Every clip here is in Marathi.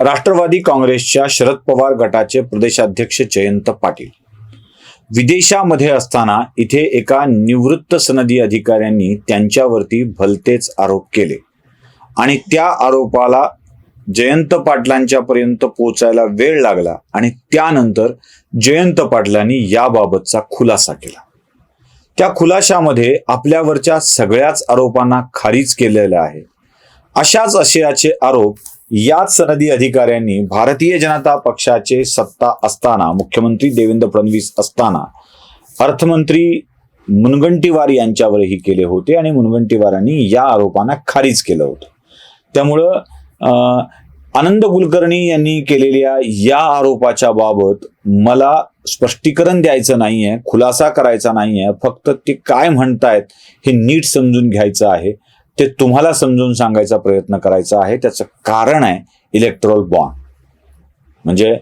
राष्ट्रवादी काँग्रेसच्या शरद पवार गटाचे प्रदेशाध्यक्ष जयंत पाटील. विदेशामध्ये असताना इथे एका निवृत्त सनदी अधिकाऱ्यांनी त्यांच्यावरती भलतेच आरोप केले. आणि त्या आरोपाला जयंत पाटलांच्या पर्यंत पोचायला वेळ लागला आणि त्यानंतर जयंत पाटलांनी याबाबतचा खुलासा केला. त्या खुलाशामध्ये आपल्यावरच्या सगळ्याच आरोपांना खारीज केलेलं आहे. अशाच आशयाचे आरोप याच सनदी अधिकाऱ्यांनी भारतीय जनता पक्षाचे सत्ता असताना मुख्यमंत्री देवेंद्र फडणवीस असताना अर्थमंत्री मुनगंटीवार यांच्यावरही केले होते आणि मुनगंटीवारांनी या आरोपांना खारीज केलं होतं. त्यामुळं अं, आनंद कुलकर्णी यांनी केलेल्या या आरोपाच्या बाबत मला स्पष्टीकरण द्यायचं नाहीये खुलासा करायचा नाहीये फक्त ते काय म्हणतायत हे नीट समजून घ्यायचं आहे. ते तुम्हाला समजून सांगायचा प्रयत्न करायचा आहे. त्याचं कारण आहे इलेक्ट्रॉल बॉन्ड म्हणजे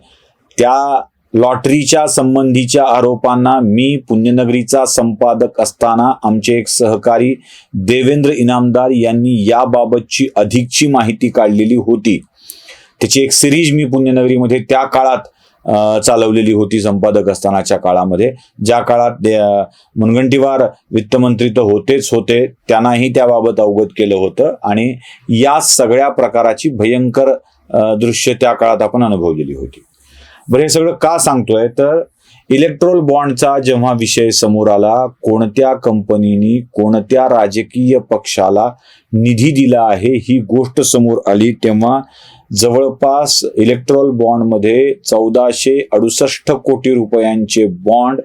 त्या लॉटरीच्या संबंधीच्या आरोपांना मी पुण्यनगरीचा संपादक असताना आमचे एक सहकारी देवेंद्र इनामदार यांनी याबाबतची अधिकची माहिती काढलेली होती. त्याची एक सिरीज मी पुण्यनगरीमध्ये त्या काळात चालवलेली होती संपादक असतानाच्या काळामध्ये. ज्या काळात मुनगंटीवार वित्तमंत्री तर होतेच होते त्यांनाही त्याबाबत अवगत केलं होतं आणि या सगळ्या प्रकाराची भयंकर दृश्य त्या काळात आपण अनुभवलेली होती. बरं हे सगळं का सांगतोय? तर इलेक्ट्रोल बॉन्डचा जेव्हा विषय समोर आला कोणत्या कंपनीनी कोणत्या राजकीय पक्षाला निधी दिला आहे ही गोष्ट समोर आली तेव्हा जवळपास इलेक्ट्रोल बॉन्डमध्ये चौदाशे अडुसष्ट कोटी रुपयांचे बॉन्ड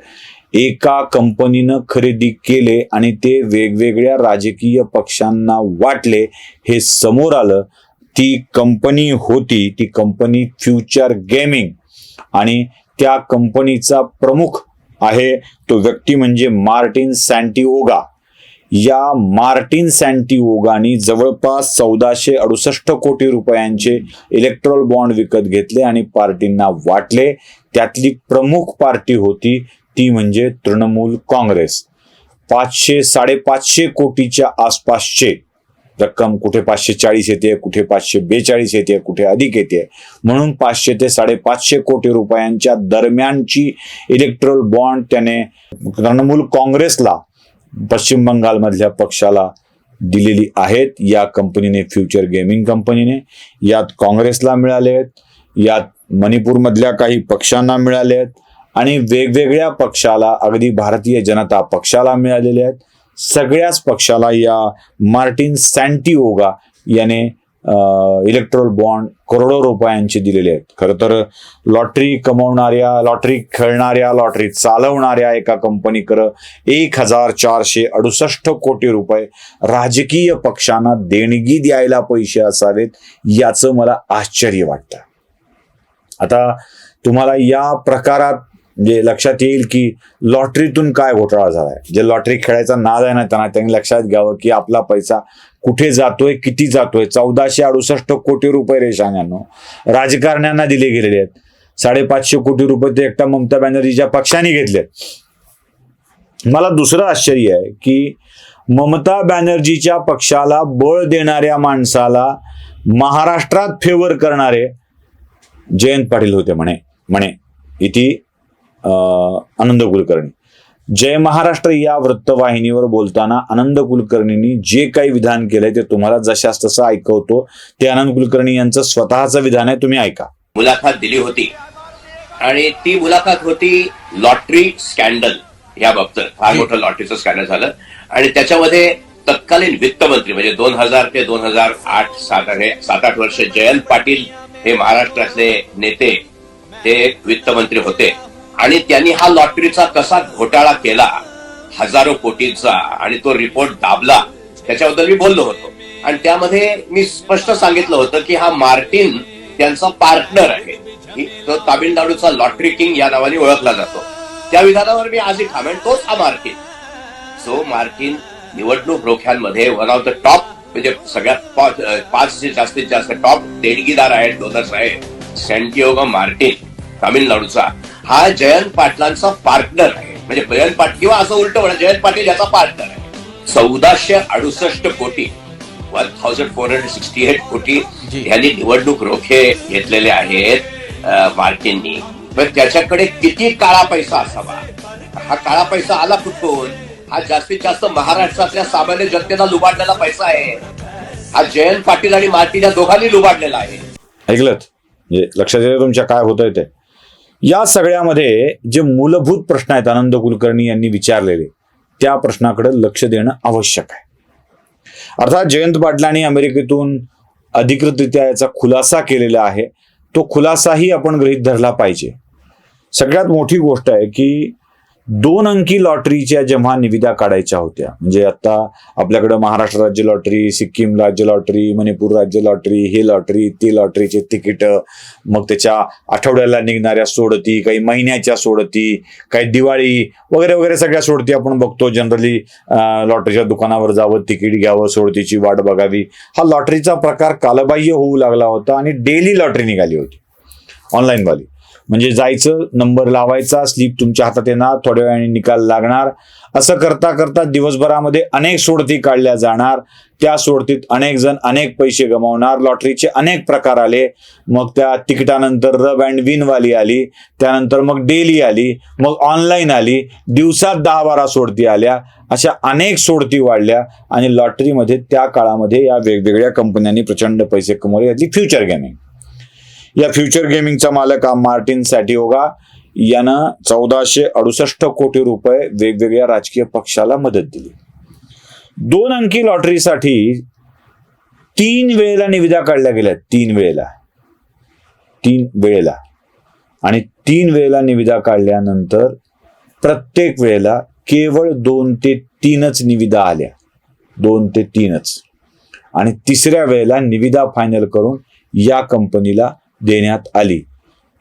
एका कंपनीनं खरेदी केले आणि ते वेगवेगळ्या राजकीय पक्षांना वाटले हे समोर आलं. ती कंपनी होती ती कंपनी फ्युचर गेमिंग आणि त्या कंपनीचा प्रमुख आहे. तो व्यक्ती म्हणजे मार्टिन सँटिओगा या मार्टिन सँटिओगानी जवळपास चौदाशे अडुसष्ट कोटी रुपयांचे इलेक्ट्रॉल बॉन्ड विकत घेतले आणि पार्टींना वाटले. त्यातली प्रमुख पार्टी होती ती म्हणजे तृणमूल काँग्रेस. पाचशे साडेपाचशे कोटीच्या आसपासचे रक्कम कुठे पाचशे चाळीस येते कुठे पाचशे बेचाळीस येते कुठे अधिक येते. म्हणून पाचशे ते साडेपाचशे कोटी रुपयांच्या दरम्यानची इलेक्ट्रल बॉन्ड त्याने तृणमूल काँग्रेसला पश्चिम बंगालमधल्या पक्षाला दिलेली आहेत. या कंपनीने फ्युचर गेमिंग कंपनीने यात काँग्रेसला मिळाले आहेत यात मणिपूरमधल्या काही पक्षांना मिळाले आहेत आणि वेगवेगळ्या पक्षाला अगदी भारतीय जनता पक्षाला मिळालेले आहेत. सगळ्याच पक्षाला या मार्टिन सँटिओगा याने इलेक्ट्रोल बॉन्ड करोडो रुपयांचे दिलेले आहेत. खरं तर लॉटरी कमवणाऱ्या लॉटरी खेळणाऱ्या लॉटरी चालवणाऱ्या एका कंपनीकडं एक हजार चारशे अडुसष्ट कोटी रुपये राजकीय पक्षांना देणगी द्यायला पैसे असावेत याचं मला आश्चर्य वाटतं. आता तुम्हाला या प्रकारात म्हणजे लक्षात येईल की लॉटरीतून काय घोटाळा झालाय. जे लॉटरी खेळायचा नाद आहे ना त्यांना त्यांनी लक्षात घ्यावं की आपला पैसा कुठे जातोय किती जातोय. चौदाशे अडुसष्ट कोटी रुपये रेशान्यांनो राजकारण्यांना दिले गेलेले आहेत. साडेपाचशे कोटी रुपये ते एकटा ममता बॅनर्जीच्या पक्षाने घेतलेत. मला दुसरं आश्चर्य आहे की ममता बॅनर्जीच्या पक्षाला बळ देणाऱ्या माणसाला महाराष्ट्रात फेवर करणारे जयंत पाटील होते म्हणे. म्हणे इथे आनंद कुलकर्णी. जय महाराष्ट्र या वृत्तवाहिनीवर बोलताना आनंद कुलकर्णींनी जे काही विधान केलंय ते तुम्हाला जशास तसं ऐकवतो. ते आनंद कुलकर्णी यांचं स्वतःचं विधान आहे तुम्ही ऐका. मुलाखत दिली होती. आणि ती मुलाखत होती लॉटरी स्कॅन्डल या बाबतीत फार मोठं लॉटरीचं स्कॅन्डल झालं. आणि त्याच्यामध्ये तत्कालीन वित्तमंत्री म्हणजे दोन हजार ते दोन हजार आठ सात हे सात आठ वर्ष जयंत पाटील हे महाराष्ट्रातले नेते ते वित्तमंत्री होते. आणि त्यांनी हा लॉटरीचा कसा घोटाळा केला हजारो कोटींचा आणि तो रिपोर्ट दाबला त्याच्याबद्दल मी बोललो होतो. आणि त्यामध्ये मी स्पष्ट सांगितलं होतं की हा मार्टिन त्यांचा पार्टनर आहे. तो तामिळनाडूचा लॉटरी किंग या नावाने ओळखला जातो. त्या विधानावर मी आजही थांबेन तोच हा मार्टिन. सो मार्टिन निवडणूक रोख्यांमध्ये वन ऑफ द टॉप म्हणजे सगळ्यात पाच जे जास्तीत जास्त टॉप देणगीदार आहेत डोनर्स आहेत सँटिओगो मार्टिन तामिळनाडूचा. हा जयंत पाटलांचा पार्टनर आहे. म्हणजे जयंत पाटील किंवा असं उलट म्हणा जयंत पाटील याचा पार्टनर आहे. चौदाशे अडुसष्ट कोटी one thousand four hundred sixty eight कोटी. यांनी निवडणूक रोखे घेतलेले आहेत अ, मार्केंनी. पण त्याच्याकडे किती काळा पैसा असावा? हा काळा पैसा आला कुठून? हा जास्तीत जास्त महाराष्ट्रातल्या सामान्य जनतेला लुबाडलेला पैसा आहे. हा जयंत पाटील आणि मार्टिन या दोघांनी लुबाडलेला आहे. ऐकलत? म्हणजे लक्षात येतं तुमच्या काय होतंय ते. या सगळ्यामध्ये जे मूलभूत प्रश्न आहेत आनंद कुलकर्णी यांनी विचारलेले त्या प्रश्नाकडे लक्ष देणं आवश्यक आहे. अर्थात जयंत पाटलांनी अमेरिकेतून अधिकृतरित्या याचा खुलासा केलेला आहे. तो खुलासाही आपण गृहीत धरला पाहिजे. सगळ्यात मोठी गोष्ट आहे की दोन अंकी लॉटरीच्या जेव्हा निविदा काढायच्या होत्या म्हणजे आता आपल्याकडं महाराष्ट्र राज्य लॉटरी सिक्कीम राज्य लॉटरी मणिपूर राज्य लॉटरी हे लॉटरी ती लॉटरीचे तिकीट मग त्याच्या आठवड्याला निघणाऱ्या सोडती काही महिन्याच्या सोडती काही दिवाळी वगैरे वगैरे सगळ्या सोडती आपण बघतो. जनरली लॉटरीच्या दुकानावर जावं तिकीट घ्यावं सोडतीची वाट बघावी. हा लॉटरीचा प्रकार कालबाह्य होऊ लागला होता आणि डेली लॉटरी निघाली होती. ऑनलाईनवाली म्हणजे जायचं नंबर लावायचा स्लीप तुमच्या हातात येणार थोड्या वेळाने निकाल लागणार. असं करता करता दिवसभरामध्ये अनेक सोडती काढल्या जाणार. त्या सोडतीत अनेक जण अनेक पैसे गमावणार. लॉटरीचे अनेक प्रकार आले. मग त्या तिकिटानंतर रब अँड विनवाली आली. त्यानंतर मग डेली आली. मग ऑनलाईन आली. दिवसात दहा बारा सोडती आल्या. अशा अनेक सोडती वाढल्या. आणि लॉटरीमध्ये त्या काळामध्ये या वेगवेगळ्या कंपन्यांनी प्रचंड पैसे कमवले. याची फ्युचर गेमिंग या फ्युचर गेमिंगचा मालक हा मार्टिन सॅटिओगा. यानं चौदाशे अडुसष्ट कोटी रुपये वेगवेगळ्या राजकीय पक्षाला मदत दिली. दोन अंकी लॉटरीसाठी तीन वेळेला निविदा काढल्या गेल्या. तीन वेळेला. तीन वेळेला. आणि तीन वेळेला निविदा काढल्यानंतर प्रत्येक वेळेला केवळ दोन ते तीनच निविदा आल्या. दोन ते तीनच. आणि तिसऱ्या वेळेला निविदा फायनल करून या कंपनीला देण्यात आली.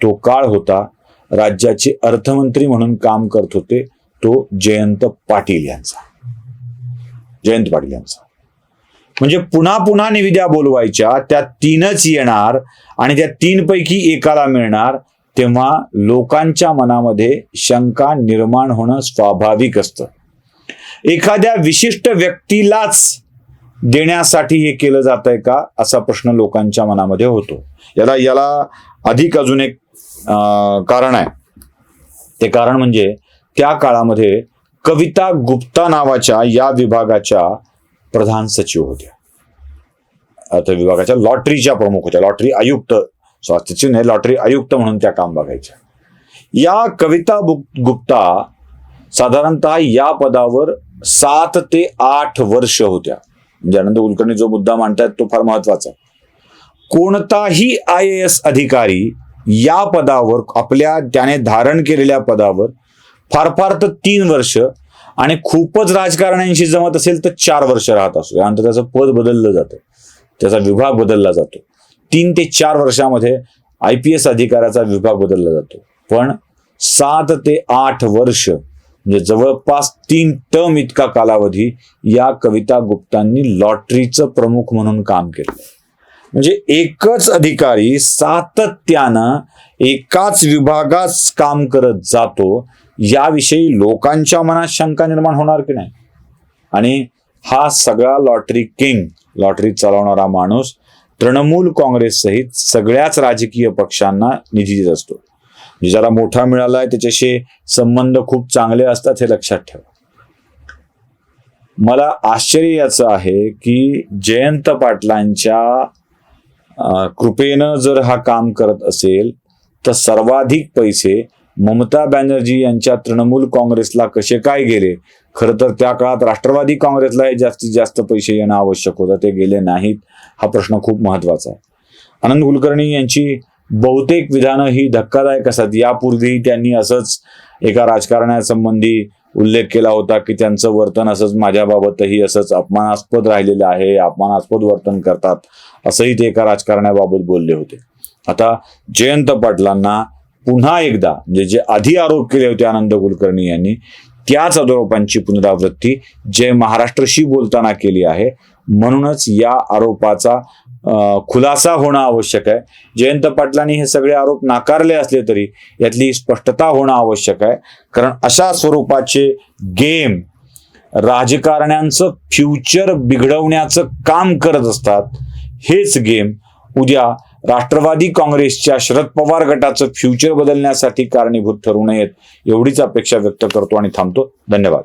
तो काळ होता राज्याचे अर्थमंत्री म्हणून काम करत होते. तो जयंत पाटील यांचा. जयंत पाटील यांचा. म्हणजे पुन्हा पुन्हा निविदा बोलवायच्या त्या तीनच येणार आणि त्या तीन पैकी एकाला मिळणार तेव्हा लोकांच्या मनामध्ये शंका निर्माण होणं स्वाभाविक असतं. एखाद्या विशिष्ट व्यक्तीलाच देण्यासाठी हे केलं जात आहे का असा प्रश्न लोकांच्या मनामध्ये होतो. याला याला अधिक अजून एक कारण आहे. ते कारण म्हणजे त्या काळामध्ये कविता गुप्ता नावाच्या या विभागाच्या प्रधान सचिव होत्या. अर्थ विभागाच्या लॉटरीच्या प्रमुख होत्या. लॉटरी आयुक्त सचिव नाही लॉटरी आयुक्त म्हणून त्या काम बघायच्या. या कविता गुप्ता साधारणतः या पदावर सात ते आठ वर्ष होत्या. म्हणजे कुलकर्णी जो मुद्दा मांडतायत तो फार महत्त्वाचा आहे. कोणताही आय ए एस अधिकारी या पदावर आपल्या त्याने धारण केलेल्या पदावर फार फार तर तीन वर्ष आणि खूपच राजकारण्यांशी जमत असेल तर चार वर्ष राहत असतो त्यानंतर त्याचं पद बदललं जातं. त्याचा विभाग बदलला जातो. तीन ते चार वर्षामध्ये आय पी एस अधिकाऱ्याचा विभाग बदलला जातो. पण सात ते आठ वर्ष म्हणजे जवळपास तीन टर्म इतका कालावधी या कविता गुप्तांनी लॉटरीचं प्रमुख म्हणून काम केलं. म्हणजे एकच अधिकारी सातत्यानं एकाच विभागात काम करत जातो याविषयी लोकांच्या मनात शंका निर्माण होणार की नाही? आणि हा सगळा लॉटरी किंग लॉटरी चालवणारा माणूस तृणमूल काँग्रेस सहित सगळ्याच राजकीय पक्षांना निधी देत असतो. म्हणजे ज्याला मोठा मिळालाय त्याच्याशी संबंध खूप चांगले असतात हे लक्षात ठेवा. मला आश्चर्य याचं आहे की जयंत पाटलांच्या कृपेनं जर हा काम करत असेल तर सर्वाधिक पैसे ममता बॅनर्जी यांच्या तृणमूल काँग्रेसला कसे काय गेले? खरं तर त्या काळात राष्ट्रवादी काँग्रेसला हे जास्तीत जास्त पैसे येणं आवश्यक होतं ते गेले नाहीत हा प्रश्न खूप महत्त्वाचा आहे. आनंद कुलकर्णी यांची बहुतेक विधानं ही धक्कादायक असतात. यापूर्वी त्यांनी असंच एका राजकारण्यासंबंधी उल्लेख केला होता की त्यांचं वर्तन असंच माझ्याबाबतही असंच अपमानास्पद राहिलेलं आहे अपमानास्पद वर्तन करतात असंही ते एका राजकारण्याबाबत बोलले होते. आता जयंत पाटलांना पुन्हा एकदा म्हणजे जे आधी आरोप केले होते आनंद कुलकर्णी यांनी त्याच आरोपांची पुनरावृत्ती जय महाराष्ट्रशी बोलताना केली आहे. म्हणूनच या आरोपाचा खुलासा होणं आवश्यक आहे. जयंत पाटलांनी हे सगळे आरोप नाकारले असले तरी यातली स्पष्टता होणं आवश्यक आहे. कारण अशा स्वरूपाचे गेम राजकारण्यांचं फ्युचर बिघडवण्याचं काम करत असतात हेच गेम उद्या राष्ट्रवादी काँग्रेसच्या शरद पवार गटाचं फ्युचर बदलण्यासाठी कारणीभूत ठरू नयेत एवढीच अपेक्षा व्यक्त करतो आणि थांबतो. धन्यवाद.